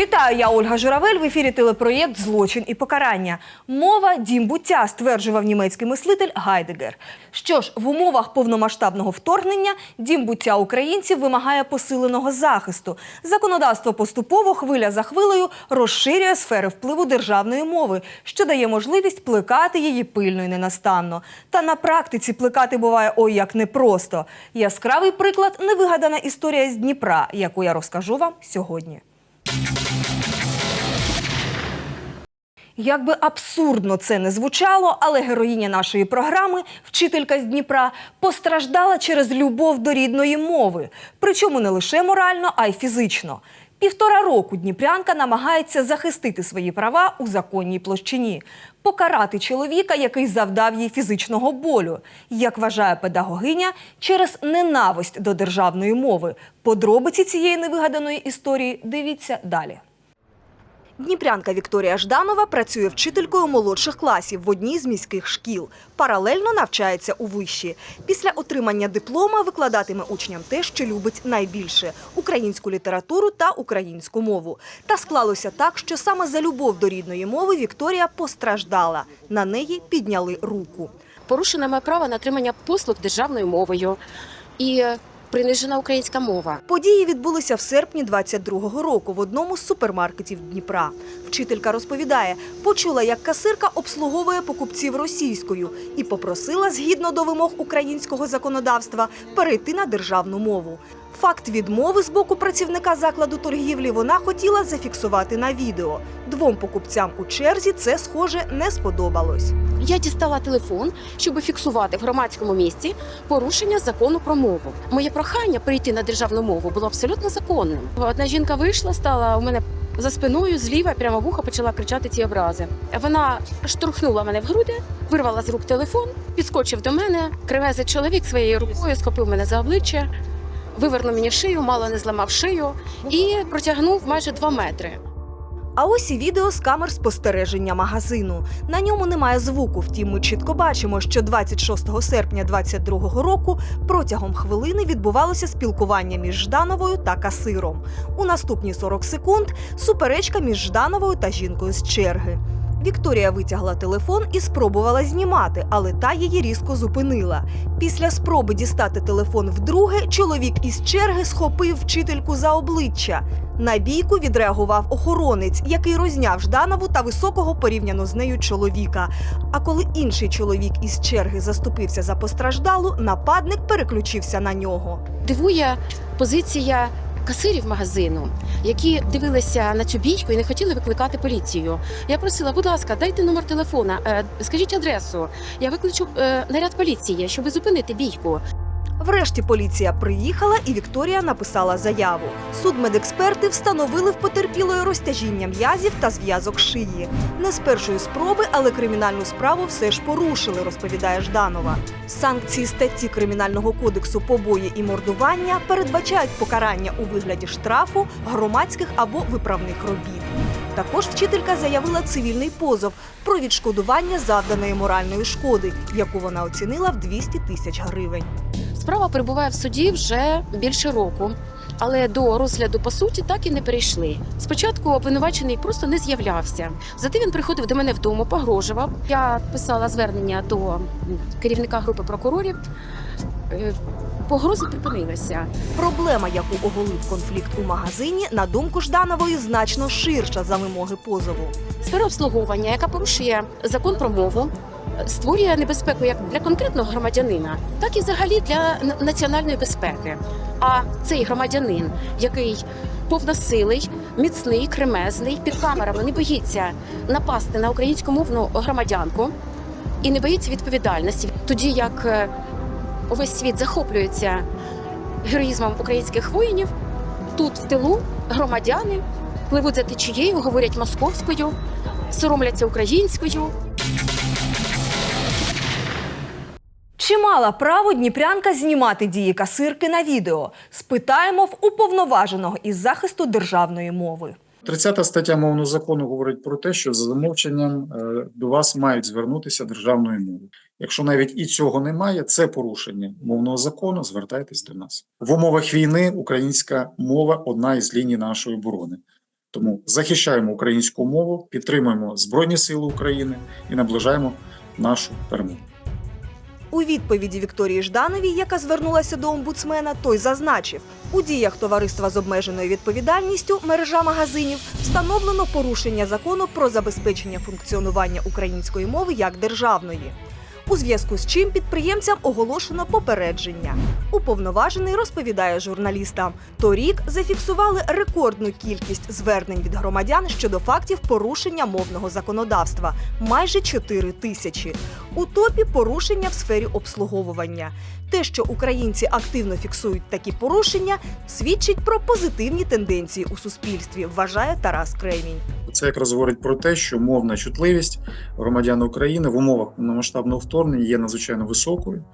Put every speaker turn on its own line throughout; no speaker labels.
Вітаю, я Ольга Журавель. В ефірі телепроєкт Злочин і покарання. Мова дім буття стверджував німецький мислитель Гайдегер. Що ж, в умовах повномасштабного вторгнення дім буття українців вимагає посиленого захисту. Законодавство поступово хвиля за хвилею розширює сфери впливу державної мови, що дає можливість плекати її пильно і ненастанно. Та на практиці плекати буває ой як непросто. Яскравий приклад невигадана історія з Дніпра, яку я розкажу вам сьогодні. Як би абсурдно це не звучало, але героїня нашої програми, вчителька з Дніпра, постраждала через любов до рідної мови. Причому не лише морально, а й фізично. Півтора року дніпрянка намагається захистити свої права у законній площині, покарати чоловіка, який завдав їй фізичного болю, як вважає педагогиня, через ненависть до державної мови. Подробиці цієї невигаданої історії дивіться далі. Дніпрянка Вікторія Жданова працює вчителькою молодших класів в одній з міських шкіл. Паралельно навчається у виші. Після отримання диплома викладатиме учням те, що любить найбільше – українську літературу та українську мову. Та склалося так, що саме за любов до рідної мови Вікторія постраждала. На неї підняли руку.
порушено моє право на отримання послуг державною мовою і принижена українська мова.
Події відбулися в серпні 22-го року в одному з супермаркетів Дніпра. Вчителька розповідає, почула, як касирка обслуговує покупців російською і попросила, згідно до вимог українського законодавства, перейти на державну мову. Факт відмови з боку працівника закладу торгівлі вона хотіла зафіксувати на відео. Двом покупцям у черзі це, схоже, не сподобалось.
Я дістала телефон, щоб фіксувати в громадському місці порушення закону про мову. Моє прохання перейти на державну мову було абсолютно законним. Одна жінка вийшла, стала у мене за спиною, зліва, прямо в ухо почала кричати ці образи. Вона штурхнула мене в груди, вирвала з рук телефон, підскочив до мене. Кривезий чоловік своєю рукою схопив мене за обличчя, вивернув мені шию, мало не зламав шию і протягнув майже два метри.
А ось і відео з камер спостереження магазину. На ньому немає звуку. Втім, ми чітко бачимо, що 26 серпня 22-го року протягом хвилини відбувалося спілкування між Ждановою та касиром. У наступні 40 секунд суперечка між Ждановою та жінкою з черги. Вікторія витягла телефон і спробувала знімати, але та її різко зупинила. Після спроби дістати телефон вдруге, чоловік із черги схопив вчительку за обличчя. На бійку відреагував охоронець, який розняв Жданову та високого порівняно з нею чоловіка. А коли інший чоловік із черги заступився за постраждалу, нападник переключився на нього.
Дивує позиція касирів магазину, які дивилися на цю бійку і не хотіли викликати поліцію. Я просила, будь ласка, дайте номер телефона, е, скажіть адресу. Я викличу е, наряд поліції, щоб зупинити бійку.
Врешті поліція приїхала, і Вікторія написала заяву. Судмедексперти встановили в потерпілої розтяжіння м'язів та зв'язок шиї. Не з першої спроби, але кримінальну справу все ж порушили, розповідає Жданова. Санкції статті кримінального кодексу побої і мордування передбачають покарання у вигляді штрафу, громадських або виправних робіт. Також вчителька заявила цивільний позов про відшкодування завданої моральної шкоди, яку вона оцінила в 200 тисяч гривень.
Справа перебуває в суді вже більше року. Але до розгляду по суті так і не перейшли. Спочатку обвинувачений просто не з'являвся. Зате він приходив до мене вдома, погрожував. Я писала звернення до керівника групи прокурорів. Погрози припинилися.
Проблема, яку оголив конфлікт у магазині, на думку Жданової, значно ширша за вимоги позову.
Сфера обслуговування, яка порушує закон про мову, створює небезпеку як для конкретного громадянина, так і взагалі для національної безпеки. А цей громадянин, який повносилий, міцний, кремезний, під камерами не боїться напасти на українськомовну громадянку і не боїться відповідальності, тоді як е, увесь світ захоплюється героїзмом українських воїнів, тут в тилу громадяни пливуть за течією, говорять московською, соромляться українською.
Чи мала право дніпрянка знімати дії касирки на відео? Спитаємо в уповноваженого із захисту державної мови.
30 стаття мовного закону говорить про те, що за замовченням е, до вас мають звернутися державною мовою. Якщо навіть і цього немає, це порушення мовного закону. Звертайтесь до нас в умовах війни. Українська мова одна із ліній нашої оборони. Тому захищаємо українську мову, підтримуємо Збройні Сили України і наближаємо нашу перемогу.
У відповіді Вікторії Ждановій, яка звернулася до омбудсмена, той зазначив, у діях товариства з обмеженою відповідальністю мережа магазинів встановлено порушення закону про забезпечення функціонування української мови як державної. У зв'язку з чим підприємцям оголошено попередження. Уповноважений розповідає журналістам. Торік зафіксували рекордну кількість звернень від громадян щодо фактів порушення мовного законодавства майже 4 тисячі. У топі порушення в сфері обслуговування. Те, що українці активно фіксують такі порушення, свідчить про позитивні тенденції у суспільстві, вважає Тарас Кремінь.
Це якраз говорить про те, що мовна чутливість громадян України в умовах повномасштабного вторгнення є надзвичайно високою,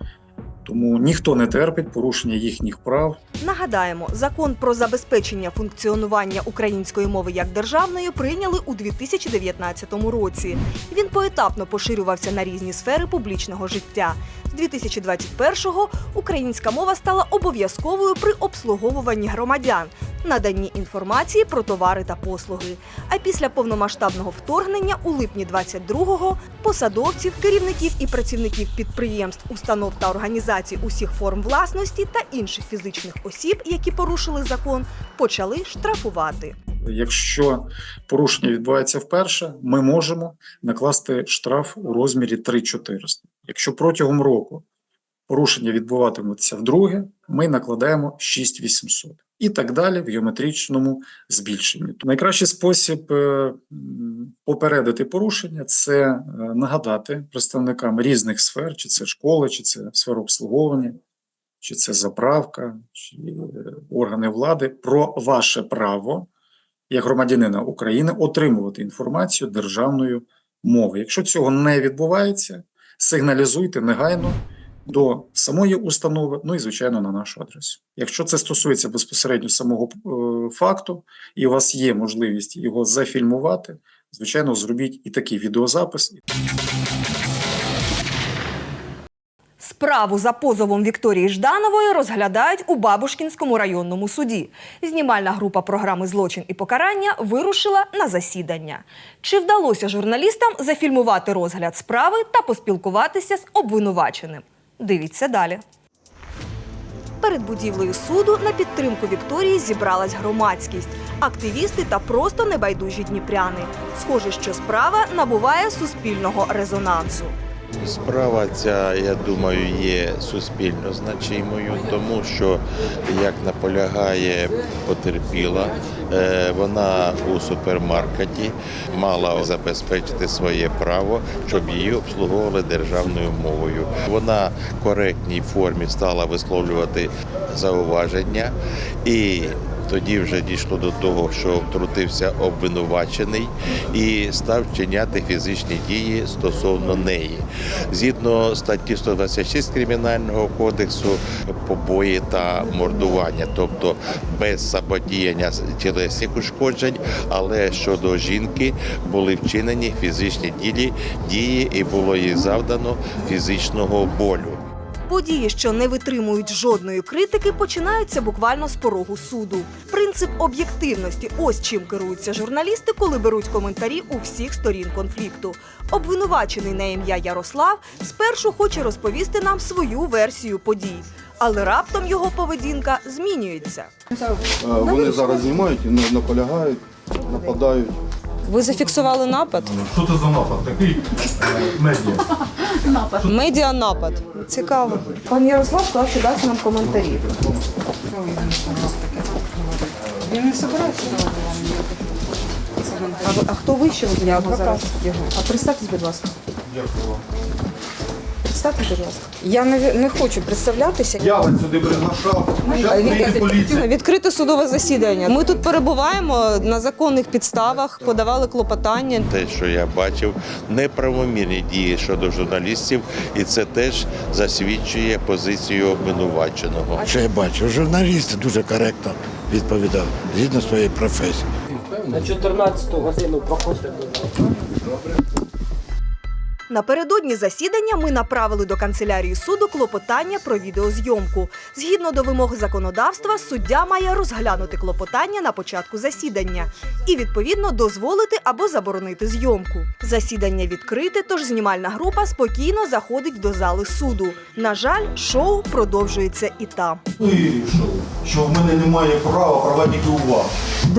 тому ніхто не терпить порушення їхніх прав.
Нагадаємо, закон про забезпечення функціонування української мови як державної прийняли у 2019 році. Він поетапно поширювався на різні сфери публічного життя. З 2021-го українська мова стала обов'язковою при обслуговуванні громадян, наданні інформації про товари та послуги. А після повномасштабного вторгнення у липні 22-го посадовців, керівників і працівників підприємств, установ та організацій усіх форм власності та інших фізичних осіб, які порушили закон, почали штрафувати.
Якщо порушення відбувається вперше, ми можемо накласти штраф у розмірі 3400. Якщо протягом року порушення відбуватимуться вдруге, ми накладаємо 6800. І так далі в геометричному збільшенні. Найкращий спосіб е, попередити порушення це е, нагадати представникам різних сфер, чи це школи, чи це сфера обслуговування, чи це заправка, чи е, органи влади про ваше право як громадянина України отримувати інформацію державною мовою. Якщо цього не відбувається, сигналізуйте негайно до самої установи, ну і звичайно на нашу адресу. Якщо це стосується безпосередньо самого е, факту, і у вас є можливість його зафільмувати, звичайно, зробіть і такий відеозапис.
Справу за позовом Вікторії Жданової розглядають у Бабушкінському районному суді. Знімальна група програми Злочин і покарання вирушила на засідання. Чи вдалося журналістам зафільмувати розгляд справи та поспілкуватися з обвинуваченим? Дивіться далі. Перед будівлею суду на підтримку Вікторії зібралась громадськість, активісти та просто небайдужі дніпряни. Схоже, що справа набуває суспільного резонансу.
Справа ця, я думаю, є суспільно значимою, тому що, як наполягає потерпіла, е, вона у супермаркеті мала забезпечити своє право, щоб її обслуговували державною мовою. Вона в коректній формі стала висловлювати зауваження і. Тоді вже дійшло до того, що втрутився обвинувачений і став вчиняти фізичні дії стосовно неї. Згідно статті 126 Кримінального кодексу, побої та мордування, тобто без заподіяння тілесних ушкоджень, але щодо жінки були вчинені фізичні дії, дії і було їй завдано фізичного болю.
Події, що не витримують жодної критики, починаються буквально з порогу суду. Принцип об'єктивності ось чим керуються журналісти, коли беруть коментарі у всіх сторін конфлікту. Обвинувачений на ім'я Ярослав спершу хоче розповісти нам свою версію подій, але раптом його поведінка змінюється.
Е, Вони зараз знімають і наполягають, нападають.
Ви зафіксували напад?
Що це за напад? Такий е, медіа.
Медіа напад. Цікаво.
Пан Ярослав сказав, що дасть нам коментарі.
Він не собирався вам ніяких.
А, ви- а хто ви що ви зараз? А представтесь, будь ласка. Представтесь, будь ласка.
Я не, не хочу представлятися.
Я вас сюди приглашав. Зараз приїде поліція.
Відкрите судове засідання. Ми тут перебуваємо на законних підставах, подавали клопотання.
Те, що я бачив, неправомірні дії щодо журналістів, і це теж засвідчує позицію обвинуваченого.
Що я бачу, журналіст дуже коректно відповідав згідно своєї професії.
На 14 годину проходьте.
Напередодні засідання ми направили до канцелярії суду клопотання про відеозйомку. Згідно до вимог законодавства, суддя має розглянути клопотання на початку засідання і відповідно дозволити або заборонити зйомку. Засідання відкрите, тож знімальна група спокійно заходить до зали суду. На жаль, шоу продовжується і там.
Вирішив, що в мене немає права, права тільки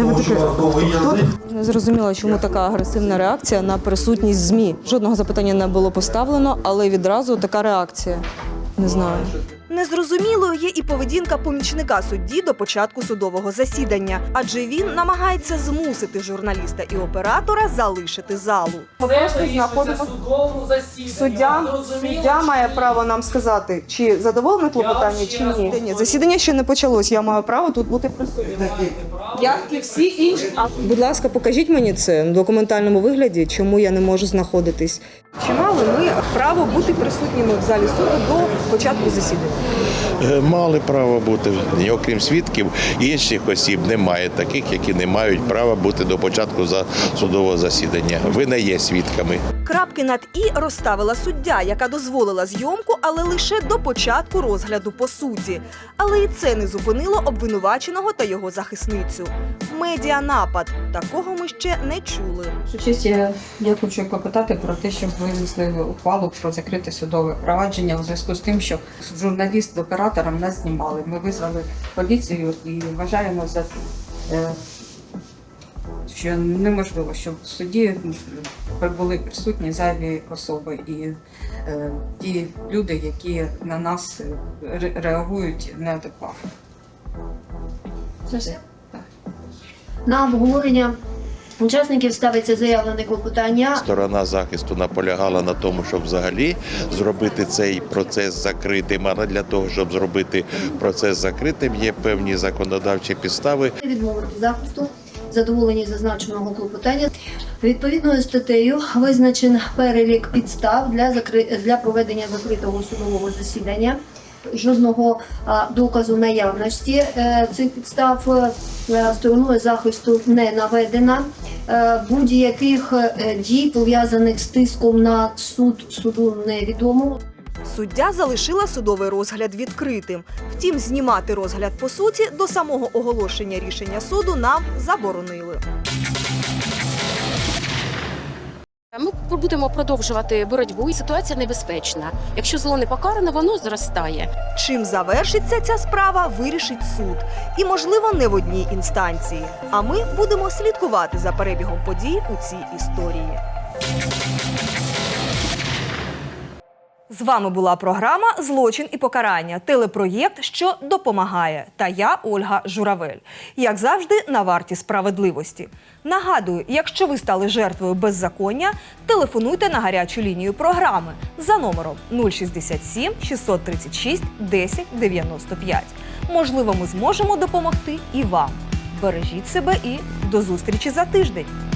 у вас довгий язик.
Не зрозуміла, чому така агресивна реакція на присутність ЗМІ. Жодного запитання не було поставлено, але відразу така реакція. Не знаю.
Незрозумілою є і поведінка помічника судді до початку судового засідання, адже він намагається змусити журналіста і оператора залишити залу.
Просто знаходимо суддя. Суддя має право нам сказати, чи задоволене клопотання, чи ні. Ні, засідання ще не почалось. Я маю право тут бути присутнім. Як і всі інші. Будь ласка, покажіть мені це в документальному вигляді, чому я не можу знаходитись. Чи мали ми право бути присутніми в залі суду до початку засідання?
Е, Мали право бути, окрім свідків, інших осіб немає таких, які не мають права бути до початку за судового засідання. Ви не є свідками.
Крапки над і розставила суддя, яка дозволила зйомку, але лише до початку розгляду по суті. Але і це не зупинило обвинуваченого та його захисницю. Медіанапад такого ми ще не чули.
Я, я хочу попитати про те, щоб ви внесли ухвалу про закрите судове провадження у зв'язку з тим, що журналіст з оператором нас знімали. Ми визвали поліцію і вважаємо за е, що неможливо, щоб в суді були присутні зайві особи і е, ті люди, які на нас ре- реагують неадекватно.
Це все. На обговорення учасників ставиться заявлене клопотання.
Сторона захисту наполягала на тому, щоб взагалі зробити цей процес закритим. Але для того, щоб зробити процес закритим, є певні законодавчі підстави.
Відмовити захисту задоволені зазначеного клопотання. Відповідною статтею визначен перелік підстав для закри... для проведення закритого судового засідання. Жодного доказу наявності е, цих підстав е, стороною захисту не наведено. Е, Будь-яких е, дій пов'язаних з тиском на суд суду невідомо.
Суддя залишила судовий розгляд відкритим. Втім, знімати розгляд по суті до самого оголошення рішення суду нам заборонили.
Ми будемо продовжувати боротьбу, і ситуація небезпечна. Якщо зло не покарано, воно зростає.
Чим завершиться ця справа, вирішить суд. І, можливо, не в одній інстанції. А ми будемо слідкувати за перебігом подій у цій історії. З вами була програма Злочин і покарання. Телепроєкт, що допомагає. Та я Ольга Журавель. Як завжди, на варті справедливості. Нагадую, якщо ви стали жертвою беззаконня, телефонуйте на гарячу лінію програми за номером 067 636 10 95. Можливо, ми зможемо допомогти і вам. Бережіть себе і до зустрічі за тиждень.